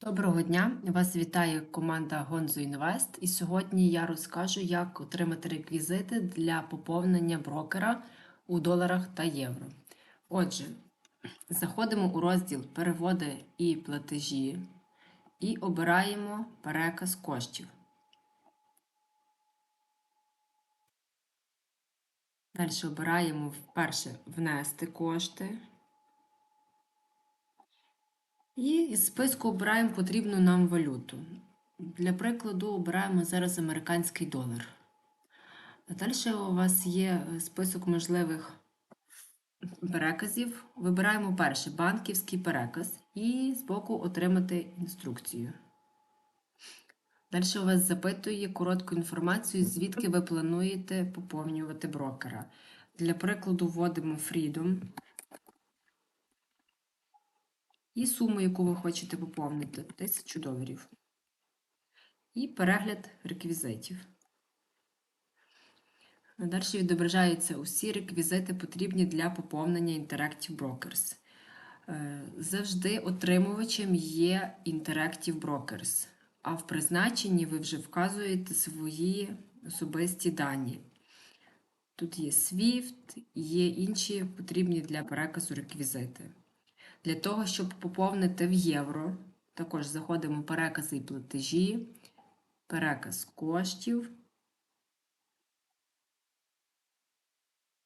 Доброго дня! Вас вітає команда Gonzo Invest і сьогодні я розкажу, як отримати реквізити для поповнення брокера у доларах та євро. Отже, заходимо у розділ Переводи і платежі і обираємо переказ коштів. Далі обираємо вперше внести кошти. І із списку обираємо потрібну нам валюту. Для прикладу, обираємо зараз американський долар. Далі у вас є список можливих переказів. Вибираємо перший банківський переказ і збоку отримати інструкцію. Далі у вас запитує коротку інформацію, звідки ви плануєте поповнювати брокера. Для прикладу, вводимо Freedom і суму, яку ви хочете поповнити 1000 доларів. І перегляд реквізитів. Далі відображаються усі реквізити, потрібні для поповнення Interactive Brokers. Е, Завжди отримувачем є Interactive Brokers, а в призначенні ви вже вказуєте свої особисті дані. Тут є SWIFT, є інші потрібні для переказу реквізити. Для того, щоб поповнити в євро, також заходимо в перекази і платежі, переказ коштів,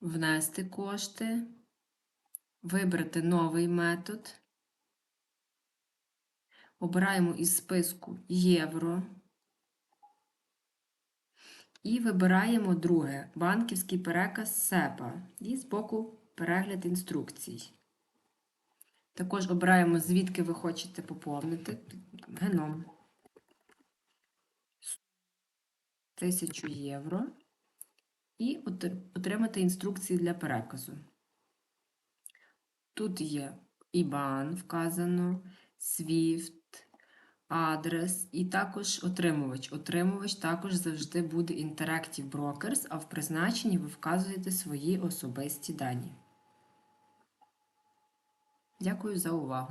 внести кошти, вибрати новий метод. Обираємо із списку євро. І вибираємо друге банківський переказ СЕПА і збоку перегляд інструкцій. Також обираємо, звідки ви хочете поповнити геном 1000 євро і отримати інструкції для переказу. Тут є IBAN вказано, SWIFT, адрес і також отримувач. Отримувач також завжди буде Interactive Brokers, а в призначенні ви вказуєте свої особисті дані. Дякую за увагу!